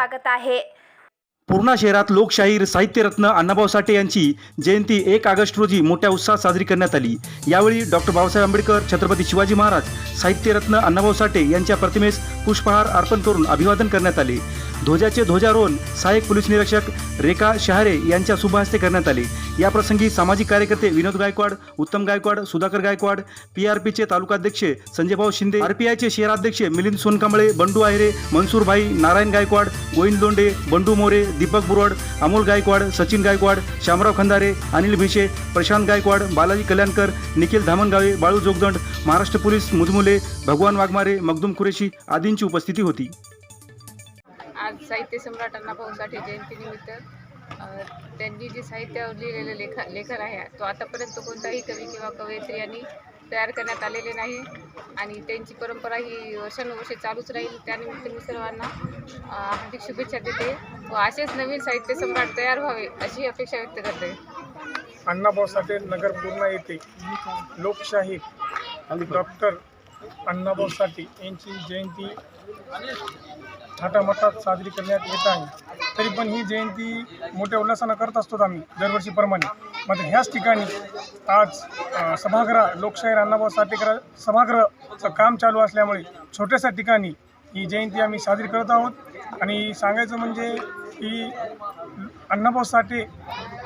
स्वागत आहे. पूर्णा शहरात लोकशाहीर साहित्यरत्न अण्णाभाऊ साठे यांची जयंती एक ऑगस्ट रोजी मोठ्या उत्साहात साजरी करण्यात आली. यावेळी डॉक्टर बाबासाहेब आंबेडकर छत्रपती शिवाजी महाराज साहित्यरत्न अण्णाभाऊ साठे यांच्या प्रतिमेस पुष्पहार अर्पण करून अभिवादन करण्यात आले. ध्वजाचे ध्वजारोहण सहाय्यक पोलीस निरीक्षक रेखा शहारे यांच्या शुभहस्ते करण्यात आले. याप्रसंगी सामाजिक कार्यकर्ते विनोद गायकवाड उत्तम गायकवाड सुधाकर गायकवाड पी आर पीचे तालुकाध्यक्ष संजयभाऊ शिंदे आरपीआयचे शहराध्यक्ष मिलिंद सोनकांबळे बंडू आहिरे मनसूरभाई नारायण गायकवाड गोविंद लोंडे बंडू मोरे दीपक बुरवड अमोल गायकवाड सचिन गायकवाड शामराव खंदारे अनिल भिशे प्रशांत गायकवाड बालाजी कल्याणकर निखिल धामणगावे बाळू जोगदंड महाराष्ट्र पोलीस मुजमुले भगवान वाघमारे मखदूम कुरेशी आदींची उपस्थिती होती. साहित्य सम्राट अण्णाभाऊ साठे जयंतीनिमित्त त्यांनी जे साहित्य लिहिलेलं लेखा लेखन आहे तो आतापर्यंत कोणताही कवी किंवा कवयित्री यांनी तयार करण्यात आलेले नाही. आणि त्यांची परंपरा ही वर्षानुवर्षे चालूच राहील. त्यानिमित्त मी सर्वांना हार्दिक शुभेच्छा देते व असेच नवीन साहित्य सम्राट तयार व्हावे अशी अपेक्षा व्यक्त करते. अण्णाभाऊ साठे नगर पूर्णा येथे लोकशाही डॉक्टर अण्णाभाऊ साठे यांची जयंती थाटामाटात साजरी करण्यात येत आहे. तरी पण ही जयंती मोठ्या उल्हासानं करत असतो आम्ही दरवर्षीप्रमाणे. मात्र ह्याच ठिकाणी आज सभागृह लोकशाहीर अण्णाभाऊ साठेकर सभागृहाचं काम चालू असल्यामुळे छोट्याशा ठिकाणी ही जयंती आम्ही साजरी करत आहोत. आणि सांगायचं म्हणजे की अण्णाभाऊ साठे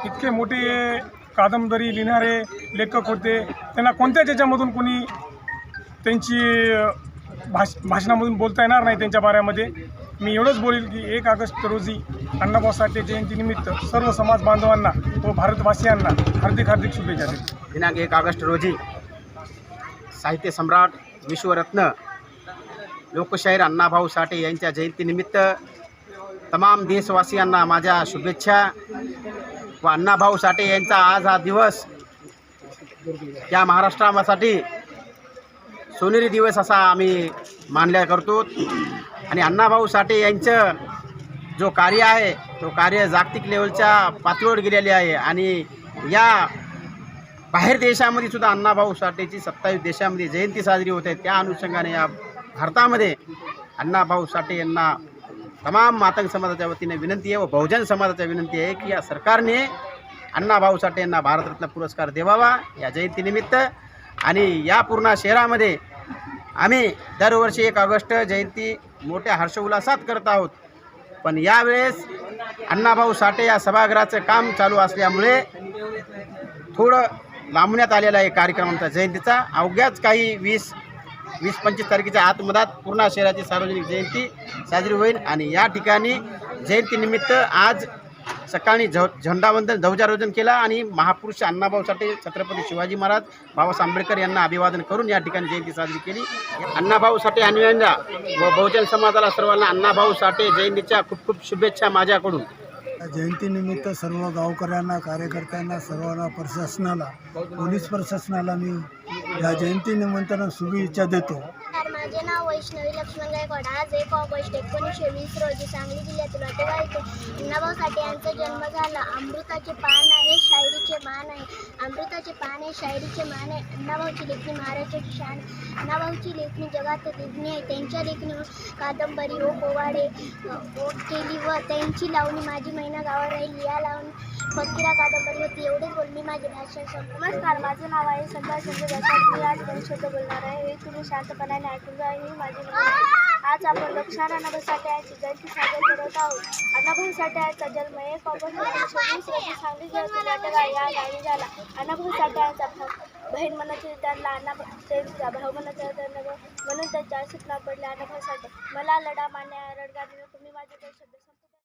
इतके मोठे कादंबरी लिहिणारे लेखक होते. त्यांना कोणत्याच याच्यामधून कोणी त्यांची भाष भाषणामधून बोलता येणार नाही त्यांच्या बाऱ्यामध्ये मी एवढंच बोलेल की एक ऑगस्ट रोजी अण्णाभाऊ साठे जयंतीनिमित्त सर्व समाज बांधवांना व भारतवासियांना हार्दिक हार्दिक शुभेच्छा देतो. दिनांक एक ऑगस्ट रोजी साहित्य सम्राट विश्वरत्न लोकशाहीर अण्णाभाऊ साठे यांच्या जयंतीनिमित्त तमाम देशवासियांना माझ्या शुभेच्छा व अण्णाभाऊ साठे यांचा आज हा दिवस या महाराष्ट्रासाठी सोनेरी दिवस असा आम्ही मानल्या करतो. आणि अण्णाभाऊ साठे यांचं जो कार्य आहे तो कार्य जागतिक लेवलच्या पातळीवर गेलेले आहे. आणि या बाहेर देशामध्ये सुद्धा अण्णाभाऊ साठेची सत्तावीस देशामध्ये जयंती साजरी होते त्या अनुषंगाने या भारतामध्ये अण्णाभाऊ साठे यांना तमाम मातंग समाजाच्या वतीने विनंती आहे व बहुजन समाजाच्या विनंती आहे की या सरकारने अण्णाभाऊ साठे यांना भारतरत्न पुरस्कार देवावा. या जयंतीनिमित्त आणि या पूर्ण शहरामध्ये आम्ही दरवर्षी एक ऑगस्ट जयंती मोठ्या हर्षोल्लासात करत आहोत. पण यावेळेस अण्णाभाऊ साठे या सभागृहाचं काम चालू असल्यामुळे थोडं लांबण्यात आलेला आहे कार्यक्रमांचा जयंतीचा. अवघ्याच काही वीस वीस पंचवीस तारखेच्या आतमधात पूर्ण शहराची सार्वजनिक जयंती साजरी होईल आणि या ठिकाणी जयंतीनिमित्त आज सकाळी झ झेंडावंदन ध्वजारोहण केला आणि महापुरुष अण्णाभाऊ साठे छत्रपती शिवाजी महाराज बाबासाहेब आंबेडकर यांना अभिवादन करून या ठिकाणी जयंती साजरी केली. अण्णाभाऊ साठे अन्वयांना व बहुजन समाजाला सर्वांना अण्णाभाऊ साठे जयंतीच्या खूप खूप शुभेच्छा माझ्याकडून. जयंतीनिमित्त सर्व गावकऱ्यांना कार्यकर्त्यांना सर्वांना प्रशासनाला पोलीस प्रशासनाला मी या जयंतीनिमित्तानं शुभेच्छा देतो. माझे नाव वैष्णवी लक्ष्मण गायकवाड. आज एक ऑगस्ट एकोणीसशे वीस रोजी सांगली जिल्ह्यातील वाटेगाव येथे अण्णाभाऊ साठे यांचा जन्म झाला. अमृताचे पान आहे शायरीचे मान आहे. अमृताचे पान आहे शायरीचे मान आहे. अण्णाभाऊची लेखणी महाराष्ट्राची शान. अण्णाभाऊची लेखणी जगात लेखणी आहे. त्यांच्या लेखणी कादंबरी ओ पोवाडे ओ केली व त्यांची लावणी माझी महिना गावावर राहील. या लावणी फकीरा कादंबरी होती. एवढेच बोल मी माझे भाषण नमस्कार माझं नाव आहे संध्या संजय मी आज दोन शब्द बोलणार आहे हे तुम्ही शांतपणाने ऐकून जा. ही माझी आज आपण लक्षात अण्णाभाऊ साठे यांची जयंती साजरी करत आहोत. अण्णाभाऊ साठे यांचा जन्म एक ऑगस्ट एकोणीसशे वीस रोजी सांगली जिल्ह्यातील या गावी झाला अण्णाभाऊ साठे यांचा भाऊ बहीण म्हणायचे त्यांना अण्णा त्यांचा भाऊ म्हणायचा त्यांना म्हणून त्यांच्या आयुष्यात पडल्या पडले अण्णाभाऊ साठे. मला लढा मान्य रडगा नको मी माझे काही शब्द